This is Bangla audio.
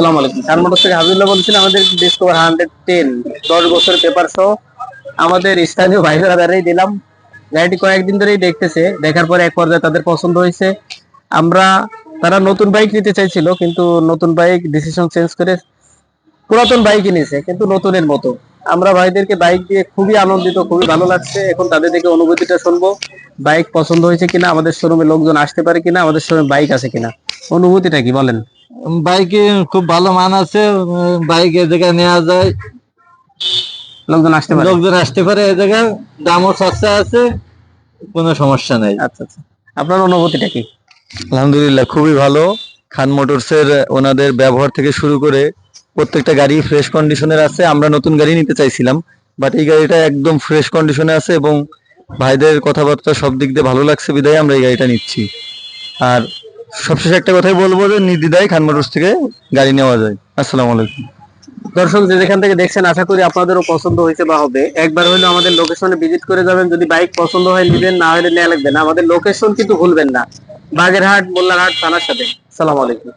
আসসালামু আলাইকুম। মোটর থেকে হাবিবুল্লাহ আমাদের ডিসকভার হান্ড্রেড টেন দশ বছর পেপার সহ আমাদের স্থানীয় ভাই দিলাম। গাড়িটি কয়েকদিন ধরেই দেখতেছে, দেখার পরে এক পর্যায়ে তাদের পছন্দ হয়েছে। আমরা, তারা নতুন বাইক নিতে চাইছিল, কিন্তু নতুন বাইক ডিসিশন চেঞ্জ করে পুরাতন বাইক নিয়েছে, কিন্তু নতুনের মতো। আমরা ভাইদেরকে বাইক দিয়ে খুবই আনন্দিত, খুবই ভালো লাগছে। এখন তাদের থেকে অনুভূতিটা শুনব বাইক পছন্দ হয়েছে কিনা, আমাদের শোরুমে লোকজন আসতে পারে কিনা, আমাদের শোরুমে বাইক আছে কিনা। অনুভূতিটা কি বলেন? বাইকে খুব ভালো মান আছে বাইক এ জায়গায় নেওয়া যায়। লোকজন আসতে পারে? লোকজন আসতে পারে এ জায়গায় দামও সস্তা আছে কোনো সমস্যা নাই। আচ্ছা আচ্ছা। আপনার অনুভূতিটা কি? আলহামদুলিল্লাহ খুবই ভালো। খান মোটরসের ওনাদের ব্যবহার থেকে শুরু করে প্রত্যেকটা গাড়ি ফ্রেশ কন্ডিশনের আছে। আমরা নতুন গাড়ি নিতে চাইছিলাম বাট এই গাড়িটা একদম ফ্রেশ কন্ডিশনে আছে এবং ভাইদের কথাবার্তা সব দিক দিয়ে ভালো লাগছে বিদায় আমরা এই গাড়িটা নিচ্ছি। আর সবশেষে একটা কথাই বলব যে নির্দিদায় খান মোটরস থেকে গাড়ি নেওয়া যায়। আসসালামু আলাইকুম। দর্শক, যে যেখান থেকে দেখছেন, আশা করি আপনাদেরও পছন্দ হয়েছে বা হবে। একবার হলে আমাদের লোকেশনে ভিজিট করে যাবেন। যদি বাইক পছন্দ হয়, নেবেন, না হলে নেওয়া লাগবে না। আমাদের লোকেশন কিন্তু ভুলবেন না। বাগেরহাট, মোল্লারহাট, থানার সাথে। সালাম আলাইকুম।